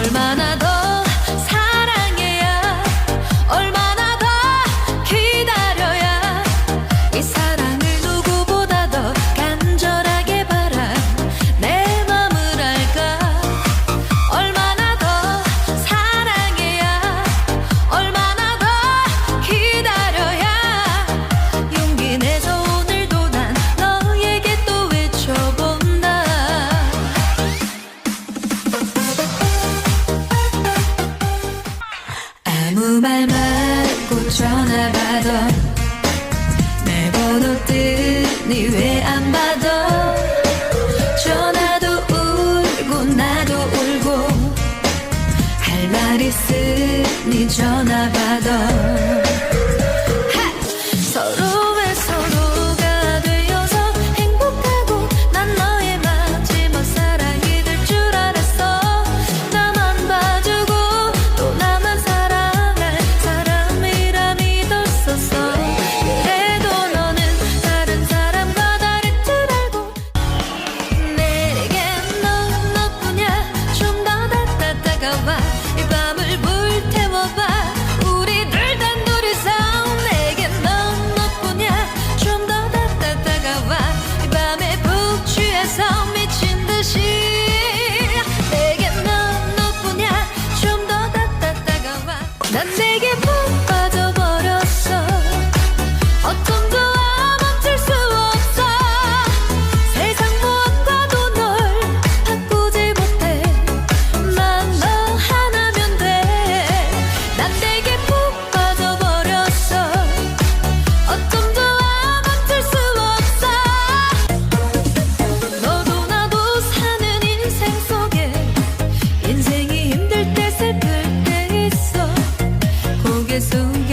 얼마나 더 주말 맞고 전화 받아 내 번호 뜨니 왜 안 받아 전화도 울고 나도 울고 할 말 있으니 전화 받아 that they soon.